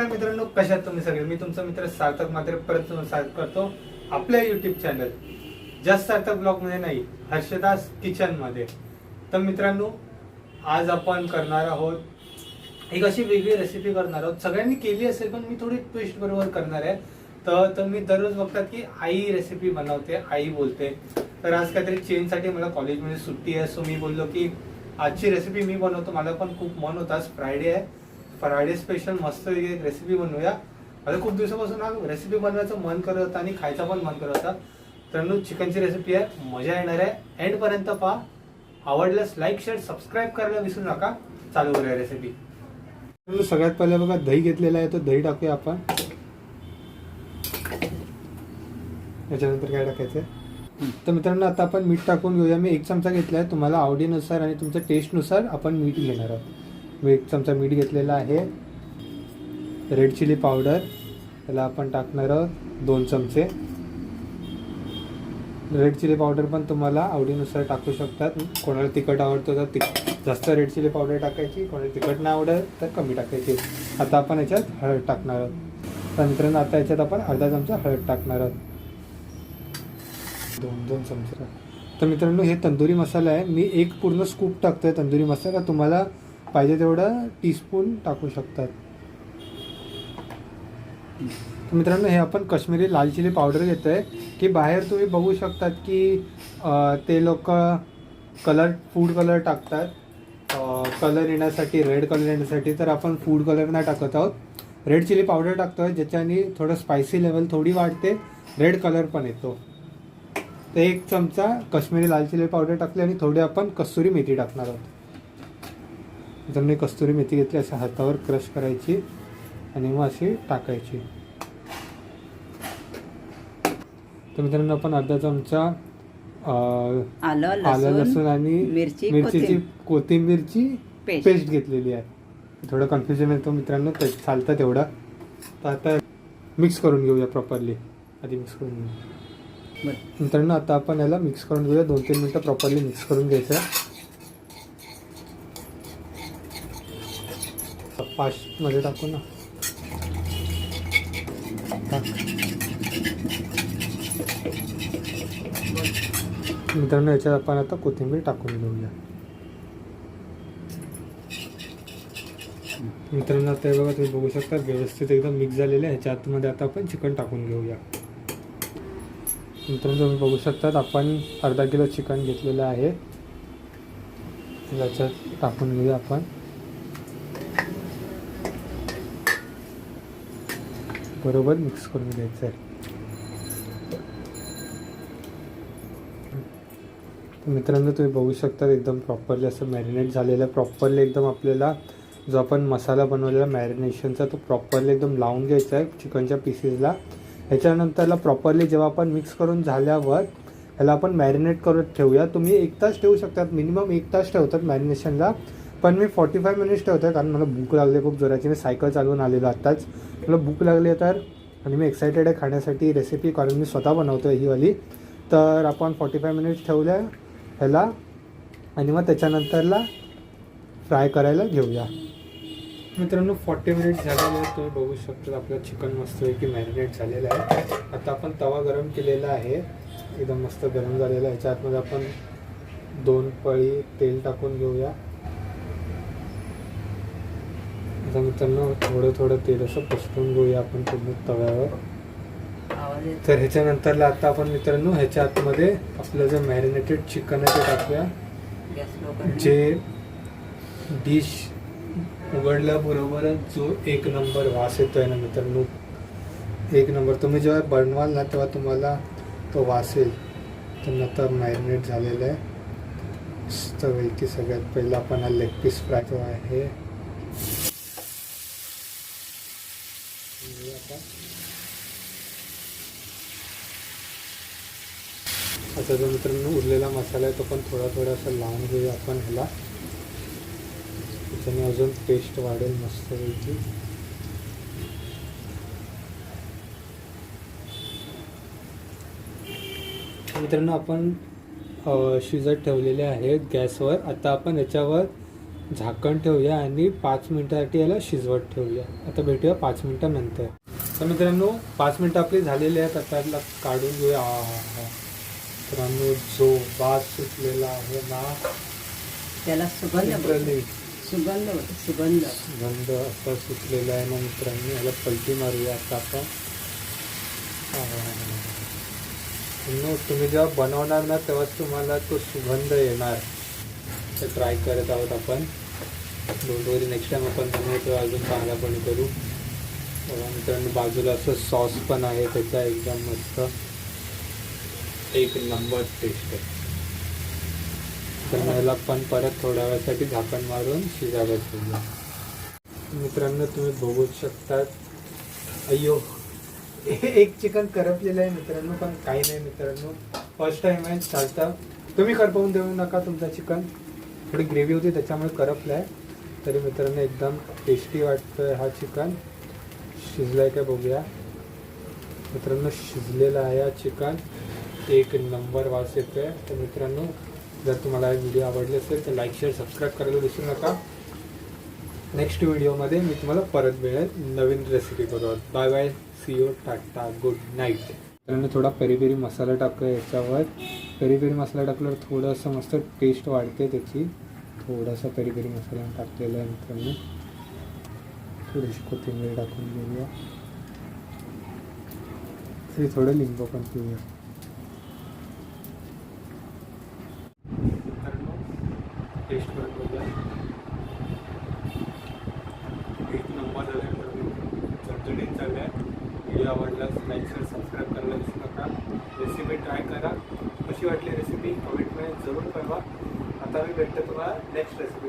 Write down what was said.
नमस्कार मित्रांनो कशात तुम्ही सगळे? मी तुमचा मित्र सार्थक मात्र परत स्वागत करतो आपल्या युट्यूब चॅनल जस्ट सार्थक ब्लॉगमध्ये नाही हर्षदास किचनमध्ये. तर मित्रांनो आज आपण करणार आहोत एक अशी वेगळी रेसिपी करणार आहोत. सगळ्यांनी केली असेल पण मी थोडी ट्विस्ट बरोबर करणार आहे. तर तर मी दररोज बघतात की आई रेसिपी बनवते आई बोलते. तर आज काहीतरी चेंजसाठी मला कॉलेजमध्ये सुट्टी आहे सो मी बोललो की आजची रेसिपी मी बनवतो मला पण खूप मन होता. आज फ्रायडे आहे. फ्रायडे स्पेशल मस्त एक रेसिपी बनवूया. आता खूप दिवसापासून हा रेसिपी बनवायचं मन करत होतं आणि खायचा पण मन करत होता तर चिकनची रेसिपी आहे मजा येणार आहे. एंडपर्यंत पहा. आवडल्यास लाईक शेअर सबस्क्राईब करायला विसरू नका. चालू करूया रेसिपी सगळ्यात पहिले बघा दही घेतलेला आहे तो दही टाकूया आपण. याच्यानंतर काय टाकायचं तर मित्रांनो आता आपण मीठ टाकून घेऊया. मी एक चमचा घेतला आहे तुम्हाला आवडीनुसार आणि तुमच्या टेस्टनुसार आपण मीठ घेणार आहोत. मी एक चमचा मीठ घेतलेला आहे. रेड चिली पावडर त्याला आपण टाकणार आहोत दोन चमचे. रेड चिली पावडर पण तुम्हाला आवडीनुसार टाकू शकतात. कोणाला तिखट आवडतं तर तिख जास्त रेड चिली पावडर टाकायची कोणाला तिखट नाही आवडत तर कमी टाकायची. आता आपण याच्यात हळद टाकणार आहोत. तर मित्रांनो आता याच्यात आपण अर्धा चमचा हळद टाकणार आहोत. दोन दोन चमचे. तर मित्रांनो हे तंदुरी मसाला आहे. मी एक पूर्ण स्कूप टाकतोय तंदुरी मसाला. तुम्हाला पाहिजे तेवढं टीस्पून टाकू शकतात. मित्रांनो हे आपण कश्मीरी लाल चिली पावडर घेतोय की बाहेर तुम्ही बघू शकतात की ते लोक कलर फूड कलर टाकतात. कलर येण्यासाठी रेड कलर येण्यासाठी तर आपण फूड कलर नाही टाकत आहोत. रेड चिली पावडर टाकतो आहे ज्याच्याने थोडं स्पायसी लेवल थोडी वाढते रेड कलर पण येतो. तर एक चमचा कश्मीरी लाल चिली पावडर टाकली आणि थोडी आपण कस्तुरी मेथी टाकणार आहोत. तर मी कस्तुरी मेथी घेतली अशा हातावर क्रश करायची आणि मग अशी टाकायची. तर मित्रांनो आपण अर्धा चमचा आलं आलं लसूण आणि मिरची, मिरचीची कोथिंबीर. कोथिंबीरची पेस्ट. पेस्ट घेतलेली आहे. थोडं कन्फ्युजन येतो मित्रांनो ते चालतं तेवढं. तर आता मिक्स करून घेऊया प्रॉपरली आधी मिक्स करून घेऊया. मित्रांनो आता आपण याला मिक्स करून घेऊया. दोन तीन मिनटं प्रॉपरली मिक्स करून घ्यायचं. पाच मध्ये टाकू ना. मित्रांनो याच्यात आपण आता कोथिंबीर टाकून घेऊया. मित्रांनो आता हे बघा तुम्ही बघू शकता व्यवस्थित एकदम मिक्स झालेलं आहे. ह्याच्या आतमध्ये आता आपण चिकन टाकून घेऊया. मित्रांनो तुम्ही बघू शकतात आपण अर्धा किलो चिकन घेतलेलं आहे. याच्यात टाकून घेऊया आपण. बरोबर मिक्स करून घ्यायचं आहे. मित्रांनो तुम्ही बघू शकता एकदम प्रॉपरली असं मॅरिनेट झालेलं आहे प्रॉपरली एकदम आपल्याला जो आपण मसाला बनवलेला मॅरिनेशनचा तो प्रॉपरली एकदम लावून घ्यायचा आहे चिकनच्या पीसेसला ह्याच्यानंतरला प्रॉपरली जेव्हा आपण मिक्स करून झाल्यावर ह्याला आपण मॅरिनेट करत ठेवूया. तुम्ही एक तास ठेवू शकतात मिनिमम एक तास ठेवतात मॅरिनेशनला पण मी फॉर्टी फाय मिनिट्स ठेवतो आहे कारण मला भूक लागली खूप जोराची. मी सायकल चालवून आलेलो आत्ताच. मला भूक लागली तर आणि मी एक्सायटेड आहे खाण्यासाठी. रेसिपी कारण मी स्वतः बनवतो ही वाली. तर आपण फॉर्टी फाय मिनिट्स ठेवल्या ह्याला आणि मग त्याच्यानंतरला फ्राय करायला घेऊया. मित्रांनो फॉर्टी मिनिट झालेले आहेत तुम्ही बघू शकता आपलं चिकन मस्त की मॅरिनेट झालेलं आहे. आता आपण तवा गरम केलेला आहे. एकदम मस्त गरम झालेला आहे. ह्याच्या आतमध्ये आपण दोन पळी तेल टाकून घेऊया. आता मित्रांनो थोडं थोडं तेल असं पसरून घेऊया आपण पूर्ण तव्यावर येतो. तर ह्याच्यानंतरला आता आपण मित्रांनो ह्याच्या आतमध्ये आपलं जे मॅरिनेटेड चिकन आहे ते टाकूया. जे डिश उघडल्याबरोबरच जो एक नंबर वास येतोय ना मित्रांनो एक नंबर तुम्ही जेव्हा बनवाल ना तेव्हा तुम्हाला तो वास येईल तर आता मॅरिनेट झालेलं आहे मस्तपैकी सगळ्यात पहिला आपण हा लेग पीस फ्राय जो आहे घेऊया आता. आता जो मित्रांनो उरलेला मसाला आहे तो पण थोडा थोडा असं लावून घेऊया आपण ह्याला. त्याच्याने अजून टेस्ट वाढेल मस्तपैकी. मित्रांनो आपण शिजत ठेवलेले आहेत गॅसवर. आता आपण याच्यावर झाकण ठेवूया आणि पाच मिनिटासाठी याला शिजवत ठेवूया. आता भेटूया पाच मिनिटानंतर. तर मित्रांनो पाच मिनिटं आपली झालेली आहेत. आता याला काढून घेऊया. मित्रांनो जो भात सुटलेला आहे ना त्याला सुगंध Literally सुगंध होतो सुगंध. गंध असा सुटलेला आहे ना मित्रांनो याला पलटी मारूया आता आपण. नो तुम्ही जेव्हा बनवणार ना तेव्हाच तुम्हाला तो सुगंध येणार. ते ट्राय करत आहोत आपण. वरी नेक्स्ट टाइम आपण बनवू तेव्हा अजून चांगल्यापणे करू. बघा मित्रांनो बाजूला असं सॉस पण आहे त्याचा एकदम मस्त. एक नंबर टेस्ट आहे. तर मला पण परत थोड्या वेळासाठी झाकण मारून शिजायला ठेवलं. मित्रांनो तुम्ही बघू शकतात. अय्यो एक चिकन करपलेलं आहे मित्रांनो पण काही नाही मित्रांनो. फर्स्ट टाइम आहे चालतं. तुम्ही करपवून देऊ नका तुमचं चिकन. थोडी ग्रेव्ही होती त्याच्यामुळे करपलं आहे तरी मित्रांनो एकदम टेस्टी वाटतोय हा चिकन. शिजलाय का बघूया. मित्रांनो शिजलेला आहे हा चिकन. एक नंबर वास आहे तर मित्रांनो जर तुम्हाला हे व्हिडिओ आवडले असेल तर लाईक शेअर सबस्क्राईब करायला विसरू नका. नेक्स्ट व्हिडिओमध्ये मी तुम्हाला परत मिळेल नवीन रेसिपी बरोबर. Bye bye see you tata good night मित्रांनो थोडा पेरी पेरी मसाला टाकूया याच्यावर. पेरी पेरी मसाला टाकल्यावर थोडंसं मस्त टेस्ट वाढते त्याची. थोडासा पेरी पेरी मसाला टाकलेला आहे मित्रांनो. थोडीशी कोथिंबीर टाकून घेऊया. थोडं लिंबू पण पिऊया मित्रांनो टेस्ट करून बघूया एक नंबर झाला आहे चटचणीत चाललं आहे व्हिडिओ आवडल्यास लाईक शेअर सबस्क्राईब करायला विसरू नका. रेसिपी ट्राय करा. कशी वाटली रेसिपी कमेंटमध्ये जरूर कळवा. आता मी भेटतो तुम्हाला नेक्स्ट रेसिपी